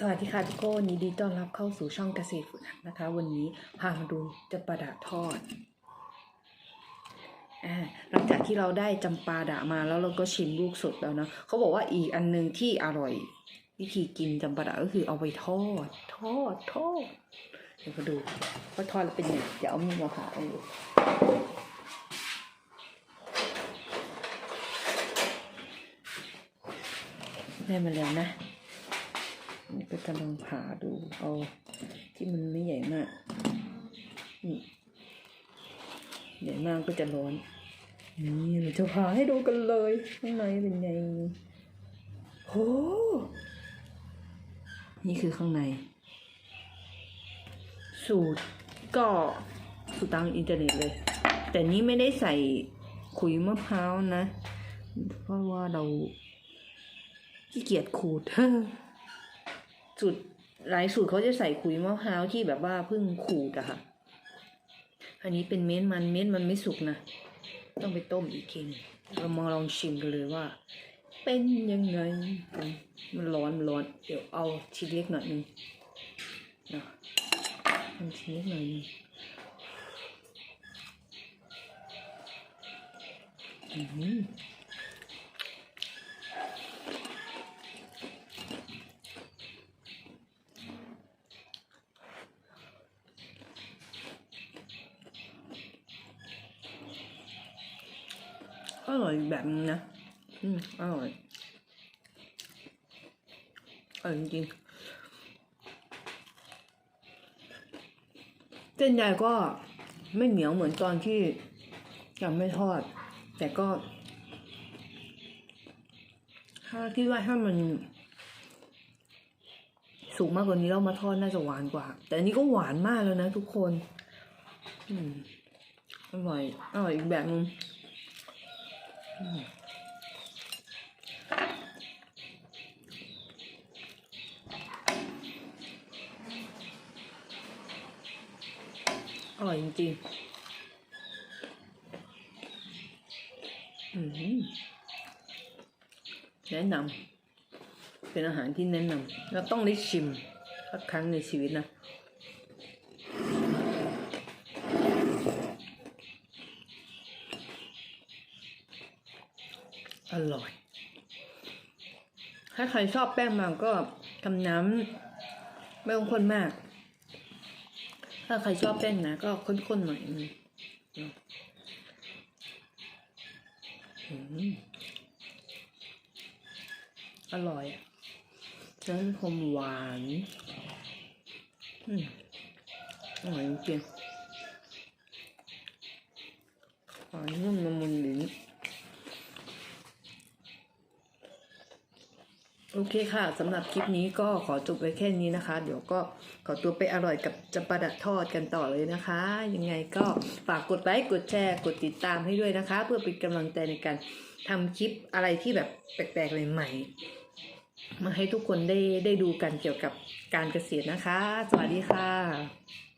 สวัสดีค่ะทุกคนยินดีต้อนรับเข้าสู่ช่องเกษตรฝึกหัดนะคะ วันนี้พามาดูจำปาดะทอดอหลังจากที่เราได้จำปาดะมาแล้วเราก็ชิมลูกสดแล้วนะเขาบอกว่าอีกอันหนึ่งที่อร่อย วิธีกินจำปาดะก็คือเอาไปทอด ทอดทอดเดี๋ยวมาดูว่าทอดแล้วเป็นยังไงเดี๋ยวเอามีดมาผ่าเอาดูได้มาแล้วนะ นี่ก็จะลองผ่าดูเอาที่มันไม่ใหญ่มาก นี่ใหญ่มากก็จะร้อน นี่เราจะผ่าให้ดูกันเลยข้างในเป็นไงโหนี่คือข้างใน สูตรก็สูตรตามอินเทอร์เน็ตเลย แต่นี้ไม่ได้ใส่ขุยมะพร้าวนะ เพราะว่าเราขี้เกียจขูด สูตรหลายสูตรเขาจะใส่ขุยมะพร้าวที่แบบว่าเพิ่งขูดอะค่ะ อันนี้เป็นเม็ดมันเม็ดมันไม่สุกนะ ต้องไปต้มอีกทีนึงเรามาลองชิมกันเลยว่า เป็นยังไง มันร้อนมันร้อน เดี๋ยวเอาชิ้นเล็กหน่อยหนึงนะเอาชิ้นเล็กหน่อยหนึงอืม อร่อยแบบนึงนะ อืมอร่อยอร่อยจริงๆเส้นใหญ่ก็ไม่เหนียวเหมือนตอนที่ยังไม่ทอด แต่ก็ ถ้าคิดว่าถ้ามันสุกมากกว่านี้เรามาทอดน่าจะหวานกว่า แต่อันนี้ก็หวานมากแล้วนะทุกคน อืมอร่อยอร่อยอีกแบบนึง อร่อยจริงๆอืมแนะนำเป็นอาหารที่แนะนำแล้วต้องได้ชิมสักครั้งในชีวิตนะ อร่อย ถ้าใครชอบแป้งมันก็ทำน้ำไม่ต้องข้นมาก ถ้าใครชอบแป้งนะก็ข้นๆหน่อยนึงอืมอร่อยอะแล้วมีความหวานอืมอร่อยจริงหวานนุ่มละมุนลิ้น โอเคค่ะสำหรับคลิปนี้ก็ขอจบไว้แค่นี้นะคะ เดี๋ยวก็ขอตัวไปอร่อยกับจำปาดะทอดกันต่อเลยนะคะ ยังไงก็ฝากกดไลค์กดแชร์กดติดตามให้ด้วยนะคะ เพื่อเป็นกำลังใจในการทำคลิปอะไรที่แบบแปลกๆใหม่ๆมาให้ทุกคนได้ได้ดูกันเกี่ยวกับการเกษตรนะคะ สวัสดีค่ะ